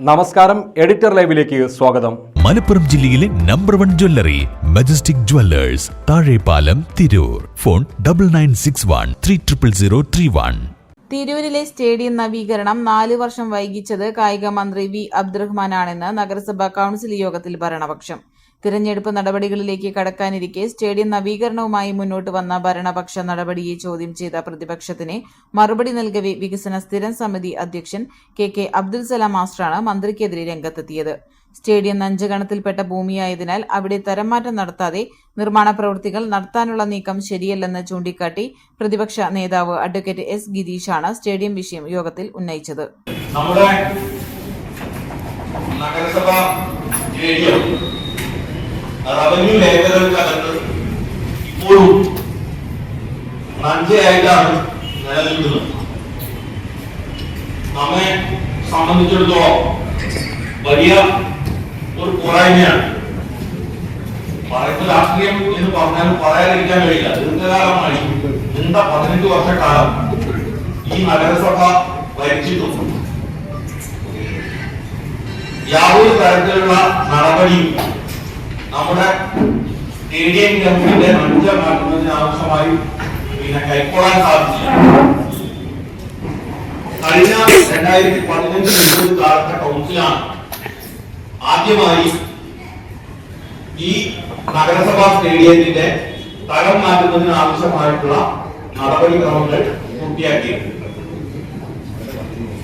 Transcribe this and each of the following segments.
നമസ്കാരം എഡിറ്റർ ലൈവിലേക്ക് സ്വാഗതം. മലപ്പുറം ജില്ലയിലെ number one jewellery Majestic Jewellers Thazhepalam Tirur. Phone double nine six one three triple zero three one തിരൂരിലെ stadium നവീകരണം നാലു വർഷം വൈകിച്ചത് കായിക മന്ത്രി വി അബ്ദുറഹ്മാനാണെന്ന് നഗരസഭാ കൌൺസിൽ യോഗത്തിൽ ഭരണപക്ഷം. തിരഞ്ഞെടുപ്പ് നടപടികളിലേക്ക് കടക്കാനിരിക്കെ സ്റ്റേഡിയം നവീകരണവുമായി മുന്നോട്ട് വന്ന ഭരണപക്ഷ നടപടിയെ ചോദ്യം ചെയ്ത പ്രതിപക്ഷത്തിന് മറുപടി നൽകവെ വികസന സ്ഥിരം സമിതി അധ്യക്ഷൻ കെ കെ അബ്ദുൽ സലാം മാസ്റ്ററാണ് മന്ത്രിക്കെതിരെ രംഗത്തെത്തിയത്. സ്റ്റേഡിയം നഞ്ചഗണത്തിൽപ്പെട്ട ഭൂമിയായതിനാൽ അവിടെ തരംമാറ്റം നടത്താതെ നിർമ്മാണ പ്രവൃത്തികൾ നടത്താനുള്ള നീക്കം ശരിയല്ലെന്ന് ചൂണ്ടിക്കാട്ടി പ്രതിപക്ഷ നേതാവ് അഡ്വക്കേറ്റ് എസ് ഗിരീഷാണ് സ്റ്റേഡിയം വിഷയം യോഗത്തിൽ ഉന്നയിച്ചത്. നമ്മുടെ നഗരസഭ സ്റ്റേഡിയം റവന്യൂ മേഖലകൾക്കകത്ത് ഇപ്പോഴും നഞ്ചയായിട്ടാണ് നിലനിൽക്കുന്നത്. നമ്മെ സംബന്ധിച്ചിടത്തോളം വലിയ ഒരു പോരായ്മയാണ്. പറയുന്ന രാഷ്ട്രീയം എന്ന് പറഞ്ഞാൽ പറയാതിരിക്കാൻ കഴിയില്ല. ദീർഘകാലമായി നീണ്ട പതിനഞ്ച് വർഷക്കാലം ഈ നഗരസഭ ഭരിച്ചിട്ടുണ്ട് യാതൊരു തരത്തിലുള്ള നടപടിയും നമ്മുടെ ഇന്ത്യൻ ഗവൺമെന്റ് മഞ്ച മാറ്റുന്നതിന് ആവശ്യമായി പിന്നെ കൈക്കൊള്ളാൻ സാധിച്ചില്ല. കഴിഞ്ഞ രണ്ടായിരത്തി പതിനഞ്ച് ഇരുപത് കാലത്തെ കൗൺസിലാണ് ആദ്യമായി ഈ നഗരസഭാ സ്റ്റേഡിയത്തിന്റെ തരം മാറ്റുന്നതിന് ആവശ്യമായിട്ടുള്ള നടപടിക്രമങ്ങൾ പൂർത്തിയാക്കിയിട്ടുണ്ട്.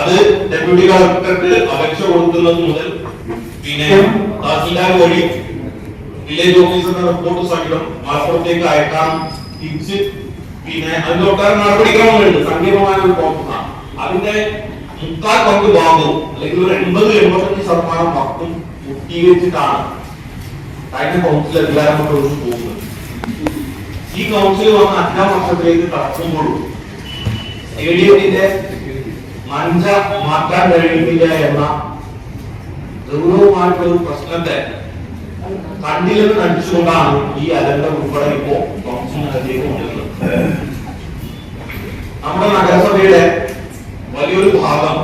അത് ഡെപ്യൂട്ടി കളക്ടർക്ക് അപേക്ഷ കൊടുക്കുന്നത് മുതൽ പിന്നെ തഹസിൽദാർ വഴി വില്ലേജ് ഓഫീസറുടെ റിപ്പോർട്ട് സഹിതം മലപ്പുറത്തേക്ക് അയക്കാം തിരിച്ച് പിന്നെ അതിന്റെ നടപടിക്രമങ്ങളുണ്ട്. സങ്കീർണമായ ഒരു പ്രോസസ്സാണ് അതിന്റെ മുക്കാൽ പങ്ക് ഭാഗവും അല്ലെങ്കിൽ ഒരു എൺപത് എൺപത്തഞ്ച് ശതമാനം വക്തും പൂർത്തീകരിച്ചിട്ടാണ് കഴിഞ്ഞ കൗൺസിൽ അധികാരം കൊണ്ട് പോകുന്നത് ഈ കൗൺസിൽ വന്ന അഞ്ചാം വർഷത്തിലേക്ക് കടക്കുമ്പോഴും സ്റ്റേഡിയത്തിന്റെ മഞ്ച മാറ്റാൻ കഴിയുന്നില്ല എന്ന ഗൗരവമായിട്ടുള്ള ഒരു പ്രശ്നത്തെ കണ്ടില്ലെന്ന് നടിച്ചുകൊണ്ടാണ് ഈ അലന്റെ ഉൾപ്പെടെ ഇപ്പോ നമ്മുടെ നഗരസഭയുടെ വലിയൊരു ഭാഗം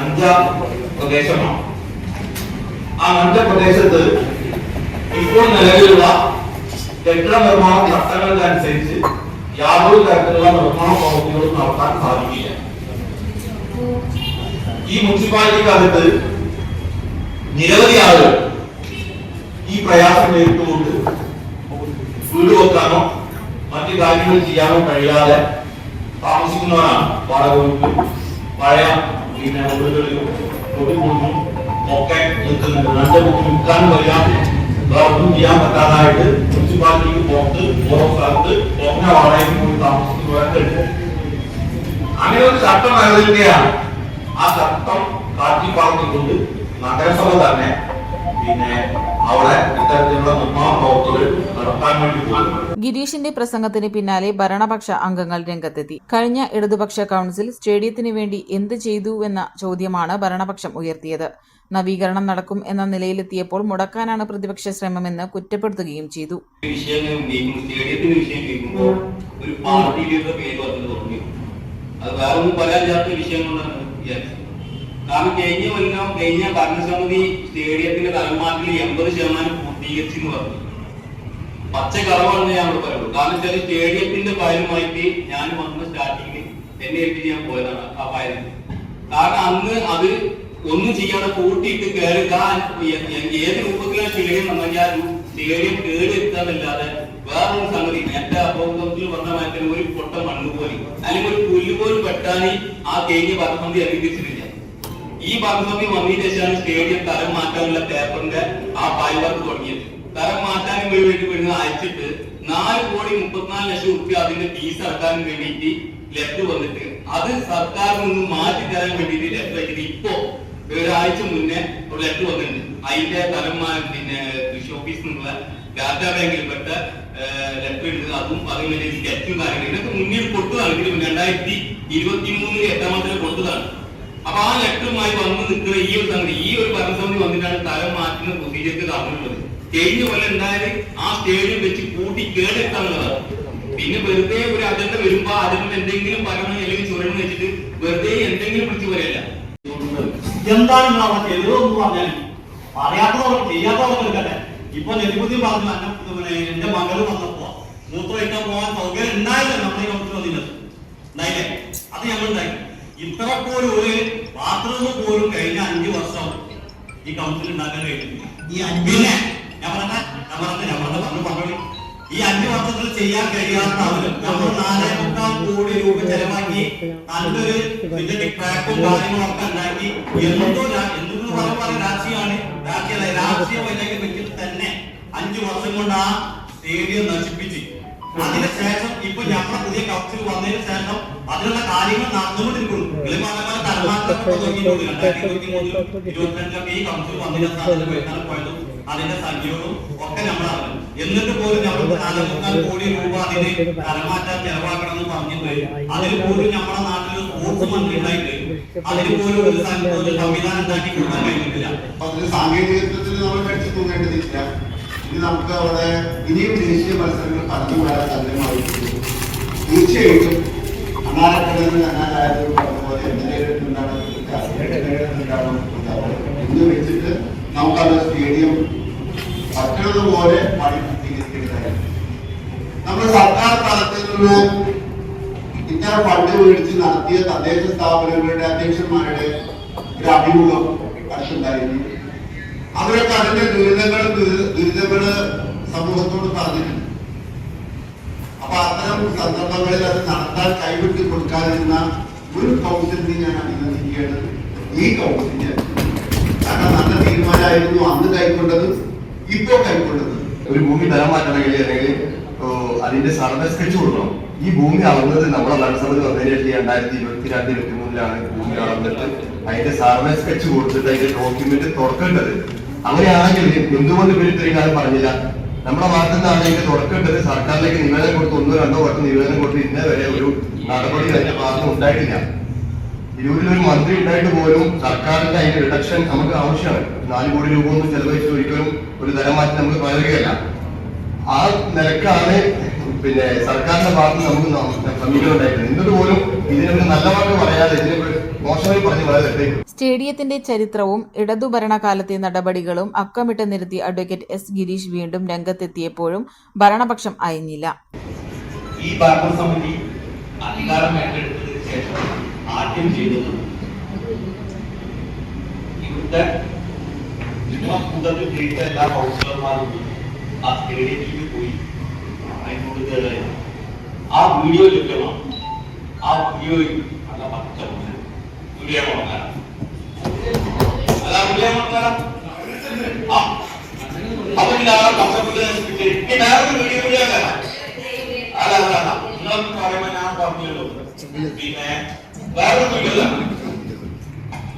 അഞ്ചാം പ്രദേശമാണ്. ആ നഞ്ച പ്രദേശത്ത് ഇപ്പോൾ നിലവിലുള്ള കെട്ടിട നിർമ്മാണ ചട്ടങ്ങൾക്കനുസരിച്ച് യാതൊരു തരത്തിലുള്ള നിർമ്മാണ പ്രവൃത്തികളും നടത്താൻ സാധിക്കില്ല. ഈ മുനിസിപ്പാലിറ്റിക്കകത്ത് നിരവധി ആളുകൾ ഈ പ്രയാസം നേരിട്ടുകൊണ്ട് വീട് വെക്കാനോ മറ്റു കാര്യങ്ങൾ ചെയ്യാനോ കഴിയാതെ താമസിക്കുന്നവരാണ് വാടക വീട്ടിലും പഴയ പിന്നെ വീടുകളിലും തൊട്ടിക്കൊണ്ടും ഒക്കെ നിൽക്കുന്നുണ്ട്. രണ്ട് ബുക്ക് വിൽക്കാൻ കഴിയാതെ ഒന്നും ചെയ്യാൻ പറ്റാതായിട്ട് മുനിസിപ്പാലിറ്റിക്ക് പുറത്ത് ഓരോ സ്ഥലത്ത് കുറഞ്ഞ വാടകയ്ക്ക് പോയി താമസിക്കുന്നവരൊക്കെ ഉണ്ട്. അങ്ങനെ ഒരു ചട്ടം നിലനിൽക്കുകയാണ്. ആ ചട്ടം കാറ്റി പറത്തിക്കൊണ്ട് നഗരസഭ തന്നെ പിന്നെ അവിടെ ഇത്തരത്തിലുള്ള നിർമ്മാണ പ്രവർത്തികൾ നടത്താൻ വേണ്ടി പോകുന്നു. ഗിരീഷിന്റെ പ്രസംഗത്തിന് പിന്നാലെ ഭരണപക്ഷ അംഗങ്ങൾ രംഗത്തെത്തി. കഴിഞ്ഞ ഇടതുപക്ഷ കൌൺസിൽ സ്റ്റേഡിയത്തിന് വേണ്ടി എന്ത് ചെയ്തുവെന്ന ചോദ്യമാണ് ഭരണപക്ഷം ഉയർത്തിയത്. നവീകരണം നടക്കും എന്ന നിലയിലെത്തിയപ്പോൾ മുടക്കാനാണ് പ്രതിപക്ഷ ശ്രമമെന്ന് കുറ്റപ്പെടുത്തുകയും ചെയ്തു. വിഷയം ഒരു പേര് അത് വേറെ ഒന്നും വിഷയങ്ങളാണ് വിചാരിച്ചത്. കാരണം കഴിഞ്ഞ കൊല്ലം കഴിഞ്ഞ ഭരണസമിതി സ്റ്റേഡിയത്തിന്റെ തലമാറ്റിൽ എൺപത് ശതമാനം പൂർത്തീകരിച്ചു പറഞ്ഞു. പച്ച കളവാണെന്ന് ഞാൻ ഇവിടെ പറയുള്ളൂ. കാരണം വെച്ചാൽ സ്റ്റേഡിയത്തിന്റെ ഫയലുമായിട്ട് ഞാൻ വന്ന സ്റ്റാർട്ടിങ്ങിൽ എന്നെ ഏൽപ്പിച്ച് ഞാൻ പോയതാണ് ആ ഫയലിൽ കാരണം അന്ന് അത് ഒന്നും ചെയ്യാതെ പൂട്ടിയിട്ട് കയറി ഇതാ എ- എ- ഏത് രൂപത്തിലാണ് സ്റ്റേഡിയം? നന്നാക്കി ആ സ്റ്റേഡിയം കേട് എത്താന്നല്ലാതെ വേറൊരു സംഗതി എന്റെ അപകടത്തിൽ വന്ന മാറ്റം ഒരു പൊട്ട മണ്ണ് പോലും അല്ലെങ്കിൽ ഒരു പുല്ല് പോലും വെട്ടാൻ ആ കഴിഞ്ഞ ഭരണസമിതി അനുവദിച്ചിട്ടില്ല ഈ ഭരണസമിതി വന്നതിന് ശേഷമാണ് സ്റ്റേഡിയം തരം മാറ്റാനുള്ള പേപ്പറിന്റെ ആ പായ്വർക്ക് വർക്ക് തുടങ്ങിയത്. തരം മാറ്റാനും വേണ്ടി വരുന്നത് അയച്ചിട്ട് നാല് കോടി മുപ്പത്തിനാല് ലക്ഷം റുപ്യ അതിന്റെ ഫീസ് അടക്കാനും വേണ്ടിയിട്ട് ലെഫ്റ്റ് വന്നിട്ട് അത് സർക്കാരിൽ നിന്ന് മാറ്റി തരാൻ വേണ്ടിയിട്ട് ലെഫ്റ്റ് വയ്ക്കുന്നത് ഇപ്പോ ഒരാഴ്ച മുന്നേ ഒരു ലെഫ്റ്റ് വന്നിട്ടുണ്ട്. അതിന്റെ തരം പിന്നെ കൃഷി ഓഫീസിൽ നിന്നുള്ള ഡാറ്റാ ബാങ്കിൽ പെട്ട ലെഫ്റ്റ് ഉണ്ട് അതും അതിന്റെ സ്കെച്ചും കാര്യങ്ങളും ഇതൊക്കെ മുന്നിൽ കൊടുത്തതാണ് രണ്ടായിരത്തി ഇരുപത്തി മൂന്നിൽ എട്ടാം മാസത്തിൽ കൊടുത്തതാണ് അപ്പൊ ആ ലെറ്ററുമായി വന്ന് നിൽക്കുന്ന ഈ ഒരു സംഗതി ഈ ഒരു ഭരണസമിതി വന്നിട്ടാണ് തലം മാറ്റുന്ന പ്രൊസീജിയർക്ക് നടന്നിട്ടുള്ളത് കഴിഞ്ഞ കൊല്ലം ഉണ്ടായത് ആ സ്റ്റേഡിയം വെച്ച് കൂട്ടി കേടെത്താന്നുള്ളതാണ് പിന്നെ വെറുതെ ഒരു അജണ്ട വരുമ്പോ അതിന് എന്തെങ്കിലും പറയണം അല്ലെങ്കിൽ ചുരണം വെച്ചിട്ട് വെറുതെ എന്തെങ്കിലും വിളിച്ചു പറയല്ല. എന്താണ് അവിടെ പറഞ്ഞാൽ ചെയ്യാത്തവർക്ക് എടുക്കട്ടെ. ഇപ്പൊ നെല്ലിപ്പുത്തി പറഞ്ഞു എന്റെ മകൾ വന്നപ്പോ മൂത്രമൊഴിക്കാൻ പോകാൻ സൗകര്യം ഉണ്ടായില്ല നമ്മുടെ ഈ വന്നില്ല അത് ഞങ്ങൾ ഇത്ര പോലും ഒരു ബാത്റൂം പോലും കഴിഞ്ഞ അഞ്ചു വർഷം ഈ കൗൺസിൽ ഉണ്ടാക്കാൻ കഴിഞ്ഞു ഈ ഞാൻ പറഞ്ഞ ഞാൻ പറഞ്ഞ ഞാൻ പറഞ്ഞ പറഞ്ഞു പറഞ്ഞു ഈ അഞ്ചു വർഷത്തിൽ ചെയ്യാൻ കഴിയാത്ത അവർ നമ്മൾ നാലേ മുക്കാൽ കോടി രൂപ ചെലവാക്കി നല്ലൊരു ഇതിന്റെ ട്രാക്കും കാര്യങ്ങളൊക്കെ ഉണ്ടാക്കി എന്തോ എന്തെന്ന് പറഞ്ഞ രാഷ്ട്രീയമാണ്. രാഷ്ട്രീയ രാഷ്ട്രീയ വൈരാഗ്യം വെച്ചിട്ട് തന്നെ അഞ്ചു വർഷം കൊണ്ട് ആ സ്റ്റേഡിയം നശിപ്പിച്ച് ശേഷം ഇപ്പൊ ഞമ്മളെ പുതിയ കൗൺസിൽ വന്നതിന് ശേഷം അതിനുള്ള കാര്യങ്ങൾ നടന്നുകൊണ്ടിരിക്കുന്നു. തുടങ്ങിയിട്ടുണ്ട് രണ്ടായിരത്തി ഇരുപത്തിരണ്ടിലൊക്കെ ഈ കൗൺസിൽ വന്നതിന് വരുത്താൻ പോയതും അതിന്റെ സംഖ്യകളും ഒക്കെ നമ്മളറിഞ്ഞു എന്നിട്ട് പോലും നമ്മൾ കോടി രൂപ അതിന് തലമാറ്റാൻ ചെലവാക്കണം എന്ന് പറഞ്ഞിട്ട് അതിൽ പോലും നമ്മുടെ നാട്ടിൽ സ്പോർട്സ് മന്ത്രി ഉണ്ടായിട്ട് അതിന് പോലും ഒരു സംവിധാനം ഉണ്ടാക്കി കൊടുക്കാൻ കഴിഞ്ഞിട്ടില്ല. നമ്മൾ ഇനി നമുക്ക് അവിടെ ഇനിയും ദേശീയ മത്സരങ്ങൾ കടന്നു വരാൻ സാധ്യമായിട്ടുണ്ട് തീർച്ചയായിട്ടും അനാരക്കടലിൽ അനാരായത് പറഞ്ഞ പോലെ എന്തെങ്കിലും എന്ന് വെച്ചിട്ട് നമുക്കത് സ്റ്റേഡിയം പറ്റുന്നതുപോലെ പണി സർക്കാർ തലത്തിൽ നിന്ന് ഇത്തരം ഫണ്ട് മേടിച്ച് നടത്തിയ തദ്ദേശ സ്ഥാപനങ്ങളുടെ അധ്യക്ഷന്മാരുടെ ഒരു അഭിമുഖം അടുത്തുണ്ടായിരുന്നു. അവരൊക്കെ അതിന്റെ ദുരിതങ്ങളും ദുരിതങ്ങൾ സമൂഹത്തോട് പറഞ്ഞിട്ടുണ്ട്. അപ്പൊ അത്തരം സന്ദർഭങ്ങളിൽ അത് നടത്താൻ കൈവിട്ട് കൊടുക്കാതിരുന്ന ഒരു കൗൺസിലിനെ ഞാൻ അഭിനന്ദിക്കുകയാണ് ഈ കൗൺസിലിന് കാരണം നല്ല തീരുമാനമായിരുന്നു അന്ന് കൈക്കൊണ്ടത് ഇപ്പോ കൈക്കൊണ്ടത്. ഒരു ഭൂമി തരാൻ മാറ്റണമെങ്കിൽ അല്ലെങ്കിൽ അതിന്റെ സർവേ സ്കെച്ച് കൊടുക്കണം. ഈ ഭൂമി അളന്നത് നമ്മുടെ ഭരണസമിതി വന്നതിന് ശേഷം രണ്ടായിരത്തി ഇരുപത്തി രണ്ട് ഇരുപത്തി മൂന്നിലാണ് ഭൂമി അളന്നിട്ട് അതിന്റെ സർവേ സ്കെച്ച് കൊടുത്തിട്ട് അതിന്റെ ഡോക്യുമെന്റ് തുറക്കേണ്ടത്. അങ്ങനെയാണെങ്കിൽ എന്തുകൊണ്ട് ഇവർ ഇത്രയും കാലം പറഞ്ഞില്ല. നമ്മുടെ ഭാഗത്തു നിന്നാണ് ഇതിന്റെ തുറക്കേണ്ടത് സർക്കാരിലേക്ക് നിവേദനം കൊടുത്ത് ഒന്നോ രണ്ടോ വട്ടം നിവേദനം കൊടുത്ത് ഇന്നേ വരെ ഒരു നടപടി അതിന്റെ ഭാഗത്ത് ഉണ്ടായിട്ടില്ല. ഇരുപതിലൊരു മന്ത്രി ഉണ്ടായിട്ട് പോലും സർക്കാരിന്റെ അതിന്റെ റിഡക്ഷൻ നമുക്ക് ആവശ്യമാണ്. നാല് കോടി രൂപ ഒന്നും ചെലവഴിച്ച് ഒരിക്കലും ഒരു തരം മാറ്റി നമുക്ക് പറയുകയല്ല ആ നിലക്കാണ് പിന്നെ സർക്കാരിന്റെ ഭാഗത്ത് നമുക്ക് ഉണ്ടായിരുന്നത്. എന്നിട്ട് പോലും ഇതിനൊരു നല്ല വാക്ക് പറയാതെ ഇതിനെ സ്റ്റേഡിയത്തിന്റെ ചരിത്രവും ഇടതുഭരണകാലത്തെ നടപടികളും അക്കമിട്ട് നിർത്തി അഡ്വക്കേറ്റ് എസ് ഗിരീഷ് വീണ്ടും രംഗത്തെത്തിയപ്പോഴും ഭരണപക്ഷം അയഞ്ഞില്ല. ഈ ഭരണസമിതി അധികാരം ഏറ്റെടുത്തതിന് ശേഷം ആദ്യം ചെയ്തത് ഇവിടുത്തെ നിങ്ങളെ കൂടുതൽ ജയിച്ച എല്ലാ കൗൺസിലർമാരും ആ സ്റ്റേഡിയത്തിൽ പോയി അതിനോട് കേടായി ആ വീഡിയോ ലഭ്യമാണ്. ആ വീഡിയോയിൽ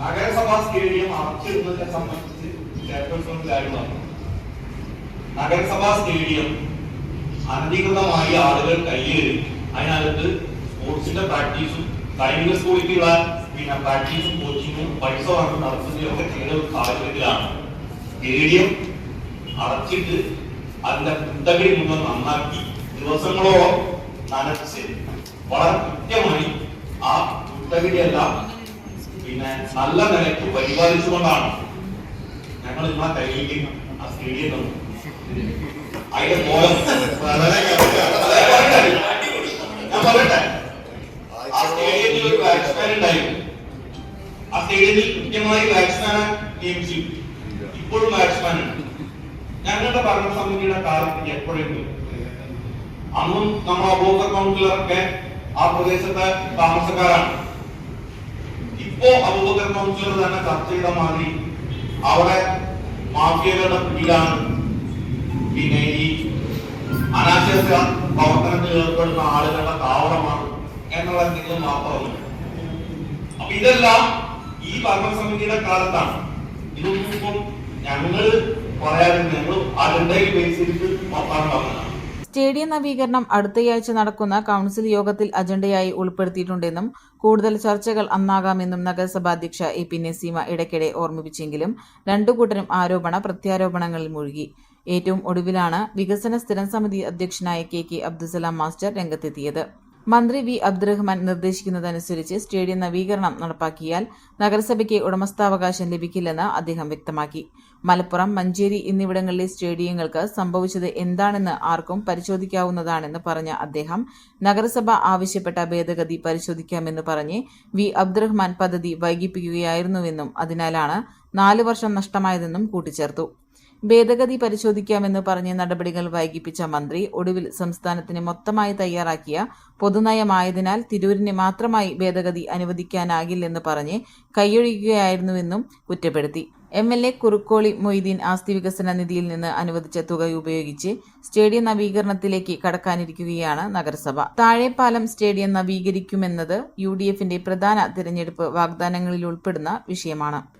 നഗരസഭാ സ്റ്റേഡിയം സംബന്ധിച്ച് അനധികൃതമായി ആളുകൾ കയ്യേറി. അതിനകത്ത് സ്പോർട്സിന്റെ പ്രാക്ടീസും സൈനിക സ്കൂളിലേക്കുള്ള പിന്നെ പ്രാക്ടീസും കോച്ചിങ്ങും പൈസ വാങ്ങി നടത്തുകയും ഒക്കെ ചെയ്യുന്ന ഒരു സാഹചര്യത്തിലാണ്. സ്റ്റേഡിയം അടച്ചിട്ട് അതിന്റെ കുത്തകയിൽ മുഴുവൻ നന്നാക്കി ദിവസങ്ങളോളം നനച്ച് വളരെ കൃത്യമായി ആ കുത്തകയെല്ലാം പിന്നെ നല്ല നിലയ്ക്ക് പരിപാലിച്ചുകൊണ്ടാണ് ഞങ്ങൾ ഇന്ന് കയ്യിലേക്ക് ആ സ്റ്റേഡിയം തന്നു അതിന്റെ കോലം ബാറ്റ്സ്മാനെ ചെയ്യും ഇപ്പോഴും ബാറ്റ്സ്മാൻ ഉണ്ട് ഞങ്ങളുടെ ഭരണസമിതിയുടെ കാലത്ത് എപ്പോഴെങ്കിലും അന്നും നമ്മൾ അബോധ കൗൺസിലറൊക്കെ ആ പ്രദേശത്തെ താമസക്കാരാണ്. ഇപ്പോ അബൂബക്കർ കൗൺസിലർ തന്നെ ചർച്ച ചെയ്ത മാതിരി അവിടെ മാഫിയകളുടെ പിടിയിലാണ്. പിന്നെ ഈ അനാശാസ്യ പ്രവർത്തനത്തിൽ ഏർപ്പെടുന്ന ആളുകളുടെ താവളമാണ് എന്നുള്ള എന്തെങ്കിലും മാത്രമല്ല അപ്പൊ ഇതെല്ലാം ഈ ഭരണസമിതിയുടെ കാലത്താണ്. അജണ്ടയിൽ സ്റ്റേഡിയം നവീകരണം അടുത്തയാഴ്ച നടക്കുന്ന കൗൺസിൽ യോഗത്തിൽ അജണ്ടയായി ഉൾപ്പെടുത്തിയിട്ടുണ്ടെന്നും കൂടുതൽ ചർച്ചകൾ അന്നാകാമെന്നും നഗരസഭാ അധ്യക്ഷ എ പി നസീമ ഇടയ്ക്കിടെ ഓർമ്മിപ്പിച്ചെങ്കിലും രണ്ടു കൂട്ടരും ആരോപണ പ്രത്യാരോപണങ്ങളിൽ മുഴുകി. ഏറ്റവും ഒടുവിലാണ് വികസന സ്ഥിരം സമിതി അധ്യക്ഷനായ കെ കെ അബ്ദുസലാം മാസ്റ്റർ രംഗത്തെത്തിയത്. മന്ത്രി വി അബ്ദുറഹ്മാൻ നിർദ്ദേശിക്കുന്നതനുസരിച്ച് സ്റ്റേഡിയം നവീകരണം നടപ്പാക്കിയാൽ നഗരസഭയ്ക്ക് ഉടമസ്ഥാവകാശം ലഭിക്കില്ലെന്ന് അദ്ദേഹം വ്യക്തമാക്കി. മലപ്പുറം മഞ്ചേരി എന്നിവിടങ്ങളിലെ സ്റ്റേഡിയങ്ങൾക്ക് സംഭവിച്ചത് എന്താണെന്ന് ആർക്കും പരിശോധിക്കാവുന്നതാണെന്ന് പറഞ്ഞ അദ്ദേഹം നഗരസഭ ആവശ്യപ്പെട്ട ഭേദഗതി പരിശോധിക്കാമെന്ന് പറഞ്ഞ് വി അബ്ദുറഹ്മാൻ പദ്ധതി വൈകിപ്പിക്കുകയായിരുന്നുവെന്നും അതിനാലാണ് നാല് വർഷം നഷ്ടമായതെന്നും കൂട്ടിച്ചേർത്തു. ഭേദഗതി പരിശോധിക്കാമെന്ന് പറഞ്ഞ് നടപടികൾ വൈകിപ്പിച്ച മന്ത്രി ഒടുവിൽ സംസ്ഥാനത്തിന് മൊത്തമായി തയ്യാറാക്കിയ പൊതുനയമായതിനാൽ തിരൂരിന് മാത്രമായി ഭേദഗതി അനുവദിക്കാനാകില്ലെന്ന് പറഞ്ഞ് കൈയൊഴിയുകയായിരുന്നുവെന്നും കുറ്റപ്പെടുത്തി. M L A Kurukkoli Moideen ആസ്തി വികസന നിധിയിൽ നിന്ന് അനുവദിച്ച തുക ഉപയോഗിച്ച് സ്റ്റേഡിയം നവീകരണത്തിലേക്ക് കടക്കാനിരിക്കുകയാണ് നഗരസഭ. താഴെപ്പാലം സ്റ്റേഡിയം നവീകരിക്കുമെന്നത് യു ഡി എഫിന്റെ പ്രധാന തിരഞ്ഞെടുപ്പ് വാഗ്ദാനങ്ങളിൽ ഉൾപ്പെടുന്ന വിഷയമാണ്.